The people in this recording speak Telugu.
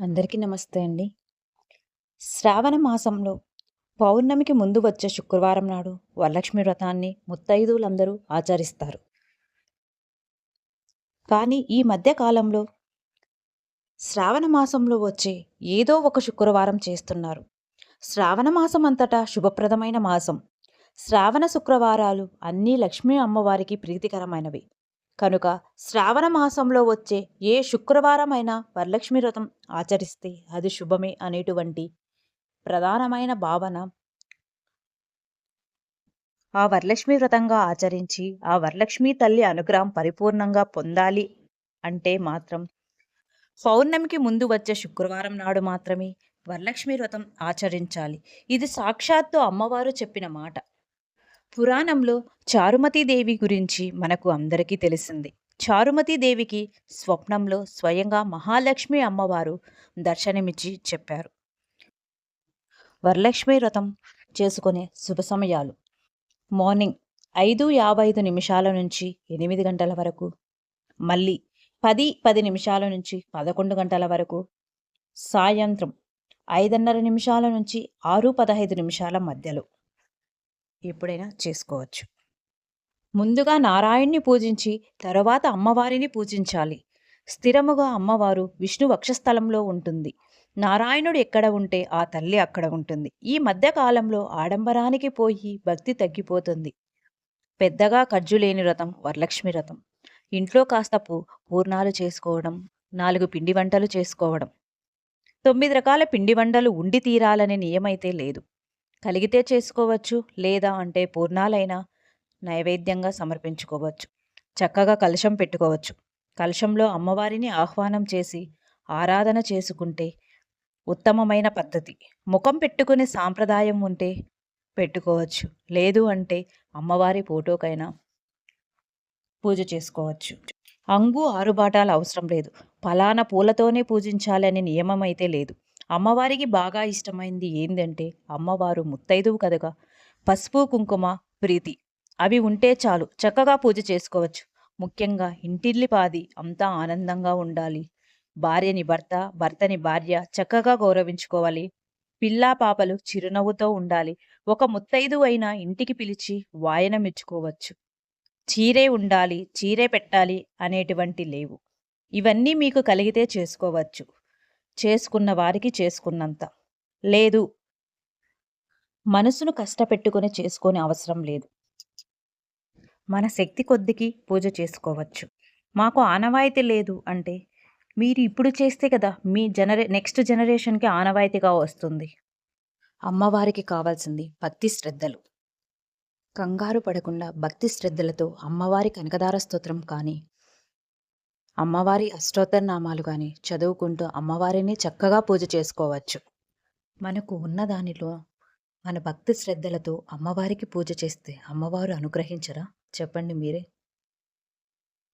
అందరికీ నమస్తే అండి. శ్రావణ మాసంలో పౌర్ణమికి ముందు వచ్చే శుక్రవారం నాడు వరలక్ష్మి వ్రతాన్ని ముత్తైదువులందరూ ఆచరిస్తారు. కానీ ఈ మధ్య కాలంలో శ్రావణ మాసంలో వచ్చే ఏదో ఒక శుక్రవారం చేస్తున్నారు. శ్రావణ మాసం అంతటా శుభప్రదమైన మాసం. శ్రావణ శుక్రవారాలు అన్నీ లక్ష్మీ అమ్మవారికి ప్రీతికరమైనవి. కనుక శ్రావణ మాసంలో వచ్చే ఏ శుక్రవారమైనా వరలక్ష్మి వ్రతం ఆచరిస్తే అది శుభమే అనేటువంటి ప్రధానమైన భావన. ఆ వరలక్ష్మి వ్రతంగా ఆచరించి ఆ వరలక్ష్మి తల్లి అనుగ్రహం పరిపూర్ణంగా పొందాలి అంటే మాత్రం పౌర్ణమికి ముందు వచ్చే శుక్రవారం నాడు మాత్రమే వరలక్ష్మి వ్రతం ఆచరించాలి. ఇది సాక్షాత్తు అమ్మవారు చెప్పిన మాట. పురాణంలో చారుమతీదేవి గురించి మనకు అందరికీ తెలిసింది. చారుమతీదేవికి స్వప్నంలో స్వయంగా మహాలక్ష్మి అమ్మవారు దర్శనమిచ్చి చెప్పారు. వరలక్ష్మి వ్రతం చేసుకునే శుభ సమయాలు. మార్నింగ్ ఐదు యాభై ఐదు నిమిషాల నుంచి ఎనిమిది గంటల వరకు మళ్ళీ పది పది నిమిషాల నుంచి పదకొండు గంటల వరకు సాయంత్రం ఐదున్నర నిమిషాల నుంచి ఆరు పదహైదు నిమిషాల మధ్యలో. ఎప్పుడైనా చేసుకోవచ్చు. ముందుగా నారాయణ్ణి పూజించి తరువాత అమ్మవారిని పూజించాలి. స్థిరముగా అమ్మవారు విష్ణు వక్షస్థలంలో ఉంటుంది. నారాయణుడు ఎక్కడ ఉంటే ఆ తల్లి అక్కడ ఉంటుంది. ఈ మధ్యకాలంలో ఆడంబరానికి పోయి భక్తి తగ్గిపోతుంది. పెద్దగా ఖర్జులేని లేని వరలక్ష్మి రథం ఇంట్లో కాస్తపు పూర్ణాలు చేసుకోవడం నాలుగు పిండి వంటలు చేసుకోవడం. తొమ్మిది రకాల పిండి వంటలు ఉండి తీరాలనే నియమైతే లేదు. కలిగితే చేసుకోవచ్చు లేదా అంటే పూర్ణాలైనా నైవేద్యంగా సమర్పించుకోవచ్చు. చక్కగా కలశం పెట్టుకోవచ్చు. కలశంలో అమ్మవారిని ఆహ్వానం చేసి ఆరాధన చేసుకుంటే ఉత్తమమైన పద్ధతి. ముఖం పెట్టుకునే సాంప్రదాయం ఉంటే పెట్టుకోవచ్చు. లేదు అంటే అమ్మవారి ఫోటోకైనా పూజ చేసుకోవచ్చు. అంగు ఆరుబాటాలు అవసరం లేదు. ఫలానా పూలతోనే పూజించాలనే నియమం అయితే లేదు. అమ్మవారికి బాగా ఇష్టమైంది ఏంటంటే అమ్మవారు ముత్తైదువు కదగా. పసుపు కుంకుమ ప్రీతి. అవి ఉంటే చాలు. చక్కగా పూజ చేసుకోవచ్చు. ముఖ్యంగా ఇంటిల్లిపాది అంతా ఆనందంగా ఉండాలి. భార్యని భర్త భర్తని భార్య చక్కగా గౌరవించుకోవాలి. పిల్లా పాపలు చిరునవ్వుతో ఉండాలి. ఒక ముత్తైదు అయినా ఇంటికి పిలిచి వాయన మెచ్చుకోవచ్చు. చీరే ఉండాలి చీరే పెట్టాలి అనేటువంటి లేవు. ఇవన్నీ మీకు కలిగితే చేసుకోవచ్చు. చేసుకున్న వారికి చేసుకున్నంత. లేదు. మనసును కష్టపెట్టుకుని చేసుకొని అవసరం లేదు. మన శక్తి కొద్దికి పూజ చేసుకోవచ్చు. మాకు ఆనవాయితీ లేదు అంటే మీరు ఇప్పుడు చేస్తే కదా మీ జనరే నెక్స్ట్ జనరేషన్కి ఆనవాయితీగా వస్తుంది. అమ్మవారికి కావాల్సింది భక్తి శ్రద్ధలు. కంగారు పడకుండా భక్తి శ్రద్ధలతో అమ్మవారి కనకదార స్తోత్రం కానీ అమ్మవారి అష్టోత్తర నామాలు కానీ చదువుకుంటూ అమ్మవారిని చక్కగా పూజ చేసుకోవచ్చు. మనకు ఉన్న దానిలో మన భక్తి శ్రద్ధలతో అమ్మవారికి పూజ చేస్తే అమ్మవారు అనుగ్రహించరా? చెప్పండి మీరే.